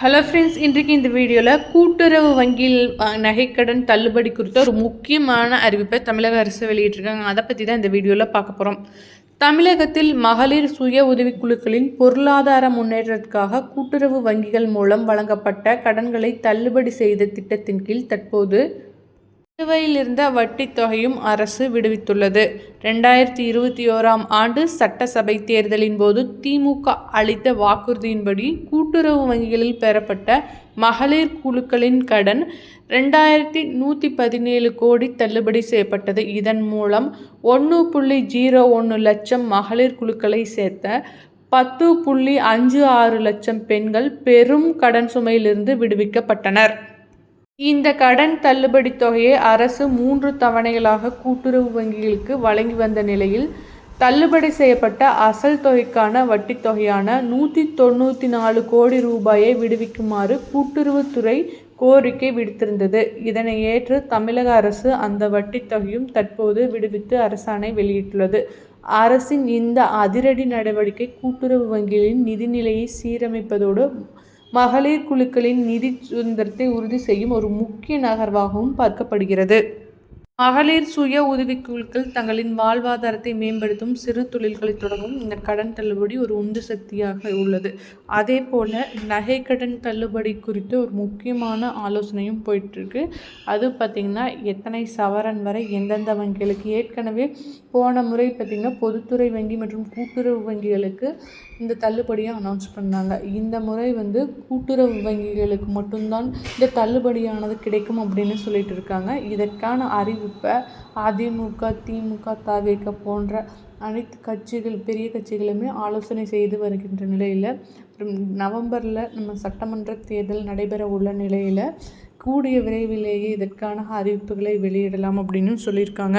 Hello friends இன்றைக்கு இந்த வீடியோவில் கூட்டுறவு வங்கியில் நகைக்கடன் தள்ளுபடி குறித்த ஒரு முக்கியமான அறிவிப்பை தமிழக அரசு வெளியிட்டிருக்காங்க. அதை பற்றி தான் இந்த வீடியோவில் பார்க்க போகிறோம் தமிழகத்தில் மகளிர் சுய உதவிக்குழுக்களின் பொருளாதார முன்னேற்றத்திற்காக கூட்டுறவு வங்கிகள் மூலம் வழங்கப்பட்ட கடன்களை தள்ளுபடி செய்த திட்டத்தின் கீழ் தற்போது நிலுவையில் இருந்த வட்டித் தொகையும் அரசு விடுவித்துள்ளது. ரெண்டாயிரத்தி இருபத்தி ஓராம் ஆண்டு சட்டசபை தேர்தலின் போது திமுக அளித்த வாக்குறுதியின்படி கூட்டுறவு வங்கிகளில் பெறப்பட்ட மகளிர் குழுக்களின் கடன் ரெண்டாயிரத்தி நூற்றி பதினேழு கோடி தள்ளுபடி செய்யப்பட்டது. இதன் மூலம் ஒன்று புள்ளி ஜீரோ ஒன்று லட்சம் மகளிர் குழுக்களை சேர்த்த பத்து புள்ளி அஞ்சு ஆறு லட்சம் பெண்கள் பெரும் கடன் சுமையிலிருந்து விடுவிக்கப்பட்டனர். இந்த கடன் தள்ளுபடி தொகையை அரசு மூன்று தவணைகளாக கூட்டுறவு வங்கிகளுக்கு வழங்கி வந்த நிலையில் தள்ளுபடி செய்யப்பட்ட அசல் தொகைக்கான வட்டித் தொகையான நூற்றி தொண்ணூற்றி நாலு கோடி ரூபாயை விடுவிக்குமாறு கூட்டுறவுத்துறை கோரிக்கை விடுத்திருந்தது. இதனை ஏற்று தமிழக அரசு அந்த வட்டித் தொகையும் தற்போது விடுவித்து அரசாணை வெளியிட்டுள்ளது. அரசின் இந்த அதிரடி நடவடிக்கை கூட்டுறவு வங்கிகளின் நிதிநிலையை சீரமைப்பதோடு மகளிர் குழுக்களின் நிதி சுதந்திரத்தை உறுதி செய்யும் ஒரு முக்கிய நகர்வாகவும் பார்க்கப்படுகிறது. மகளிர் சுய உதவிக்குழுக்கள் தங்களின் வாழ்வாதாரத்தை மேம்படுத்தும் சிறு தொழில்களை தொடங்கும் இந்த கடன் தள்ளுபடி ஒரு உந்து சக்தியாக உள்ளது. அதே போல் நகை கடன் தள்ளுபடி குறித்து ஒரு முக்கியமான ஆலோசனையும் போயிட்டுருக்கு. அது பார்த்திங்கன்னா எத்தனை சவரன் வரை எந்தெந்த வங்கிகளுக்கு ஏற்கனவே போன முறை பார்த்திங்கன்னா பொதுத்துறை வங்கி மற்றும் கூட்டுறவு வங்கிகளுக்கு இந்த தள்ளுபடியை அனௌன்ஸ் பண்ணாங்க. இந்த முறை வந்து கூட்டுறவு வங்கிகளுக்கு மட்டும்தான் இந்த தள்ளுபடியானது கிடைக்கும் அப்படின்னு சொல்லிட்டு இருக்காங்க இதற்கான அறிவு இப்போ அதிமுக திமுக தவிக போன்ற அனைத்து கட்சிகள் பெரிய கட்சிகளுமே ஆலோசனை செய்து வருகின்ற நிலையில் நவம்பரில் நம்ம சட்டமன்ற தேர்தல் நடைபெற உள்ள நிலையில் கூடிய விரைவிலேயே இதற்கான அறிவிப்புகளை வெளியிடலாம் அப்படின்னு சொல்லியிருக்காங்க.